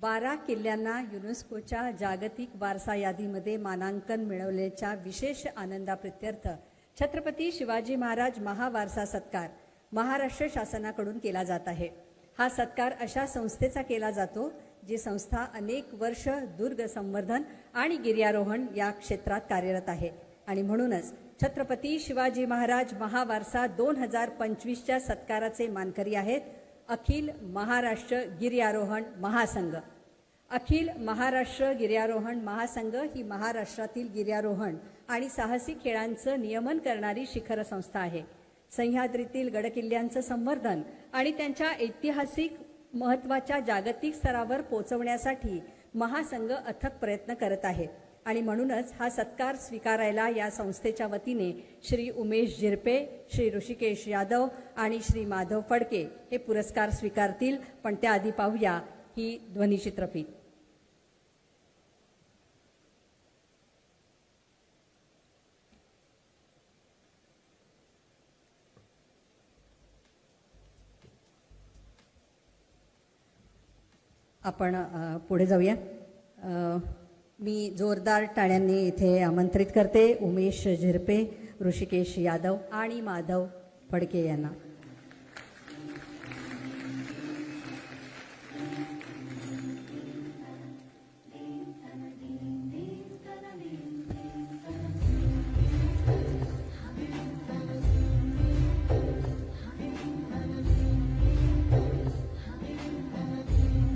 बारा किल्ल्यांना युनेस्कोच्या जागतिक वारसा यादीमध्ये मानांकन मिळवल्याच्या विशेष आनंदाप्रित्यर्थ छत्रपती शिवाजी महाराज महावारसा सत्कार महाराष्ट्र शासनाकडून केला जात आहे. हा सत्कार अशा संस्थेचा केला जातो जी संस्था अनेक वर्ष दुर्ग संवर्धन आणि गिर्यारोहण या क्षेत्रात कार्यरत आहे. आणि म्हणूनच छत्रपती शिवाजी महाराज महावारसा दोन हजार पंचवीसच्या सत्काराचे मानकरी आहेत अखिल महाराष्ट्र गिर्यारोहण महासंघ. अखिल महाराष्ट्र गिर्यारोहण महासंघ ही महाराष्ट्रातील गिर्यारोहण आणि साहसी खेळांचं नियमन करणारी शिखर संस्था आहे. सह्याद्रीतील गडकिल्ल्यांचं संवर्धन आणि त्यांच्या ऐतिहासिक महत्त्वाच्या जागतिक स्तरावर पोचवण्यासाठी महासंघ अथक प्रयत्न करत आहे. आणि म्हणूनच हा सत्कार स्वीकारायला या संस्थेच्या वतीने श्री उमेश झिरपे श्री ऋषिकेश यादव आणि श्री माधव फडके हे पुरस्कार स्वीकारतील. पण त्याआधी पाहूया ही ध्वनिचित्रफीत आपण पुढे जाऊया. मी जोरदार टाळ्यांनी इथे आमंत्रित करते. उमेश झिरपे ऋषिकेश यादव आणि माधव फडके यांना.